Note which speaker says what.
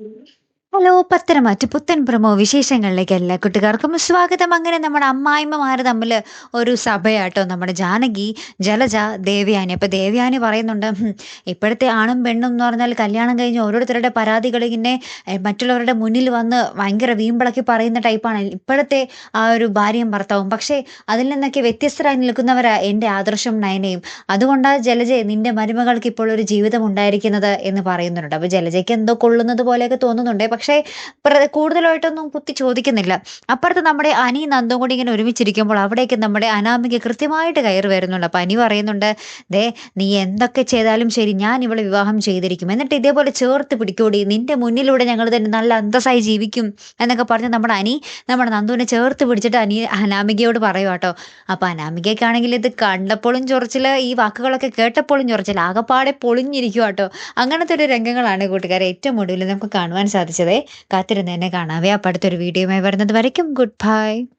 Speaker 1: Mm-hmm. Hello Patharamattu പുത്തൻ promo വിശേഷങ്ങളിലേക്ക് എല്ലാ കുട്ടികാർക്കും സ്വാഗതം. അങ്ങനെ നമ്മുടെ അമ്മായിമ്മമാർ തമ്മിൽ ഒരു സഭയാട്ടോ നമ്മുടെ ജാനകി ജലജ ദേവയാനി. അപ്പോൾ ദേവയാനി പറയുന്നുണ്ട് "ഹും, ഇപ്പോഴത്തെ ആണും പെണ്ണും എന്ന് പറഞ്ഞാൽ കല്യാണം കഴിഞ്ഞ് ഓരോരുത്തരുടെ പരാതികൾ ഇങ്ങനെ മറ്റുള്ളവരുടെ മുന്നിൽ വന്ന് ഭയങ്കര വീമ്പിളക്കി പറയുന്ന ടൈപ്പാണ്. ഇപ്പോഴത്തെ ആ ഒരു ഭാര്യയും ഭർത്താവും. പക്ഷേ അതിൽ നിന്നൊക്കെ വ്യത്യസ്തരായി നിൽക്കുന്നവരാ എന്റെ ആദർശം നയനയും. അതുകൊണ്ടാണ് ജലജയെ നിന്റെ മരുമകൾക്ക് ഇപ്പോൾ ഒരു ജീവിതം ഉണ്ടായിരിക്കുന്നത് എന്ന് പറയുന്നുണ്ട്. അപ്പോൾ ജലജയ്ക്ക് എന്തോ കൊള്ളുന്നത് പോലെയൊക്കെ തോന്നുന്നുണ്ട്. പക്ഷേ കൂടുതലായിട്ടൊന്നും കുത്തി ചോദിക്കുന്നില്ല. അപ്പുറത്ത് നമ്മുടെ അനി നന്ദും കൂടി ഇങ്ങനെ ഒരുമിച്ചിരിക്കുമ്പോൾ അവിടേക്ക് നമ്മുടെ അനാമിക കൃത്യമായിട്ട് കയറി വരുന്നുണ്ട്. അപ്പം അനി പറയുന്നുണ്ട് ദേ നീ എന്തൊക്കെ ചെയ്താലും ശരി ഞാൻ ഇവളെ വിവാഹം ചെയ്തിരിക്കും. എന്നിട്ട് ഇതേപോലെ ചേർത്ത് പിടിക്കൂടി നിന്റെ മുന്നിലൂടെ ഞങ്ങൾ തന്നെ നല്ല അന്തസ്സായി ജീവിക്കും എന്നൊക്കെ പറഞ്ഞ് നമ്മുടെ അനി നമ്മുടെ നന്ദുവിനെ ചേർത്ത് പിടിച്ചിട്ട് അനി അനാമികയോട് പറയുക കേട്ടോ അപ്പം അനാമികയ്ക്കാണെങ്കിൽ ഇത് കണ്ടപ്പോഴും ചൊറിച്ചിൽ ഈ വാക്കുകളൊക്കെ കേട്ടപ്പോഴും ചൊറിച്ചിൽ ആകെപ്പാടെ പൊളിഞ്ഞിരിക്കുക കേട്ടോ അങ്ങനത്തെ ഒരു രംഗങ്ങളാണ് കൂട്ടുകാരെ ഏറ്റവും ഒടുവിൽ നമുക്ക് കാണുവാൻ സാധിച്ചത്. കാത്തിരുന്ന് എന്നെ കാണാവേ. അപ്പം അടുത്തൊരു വീഡിയോയുമായി വരുന്നത് വരയ്ക്കും. Good bye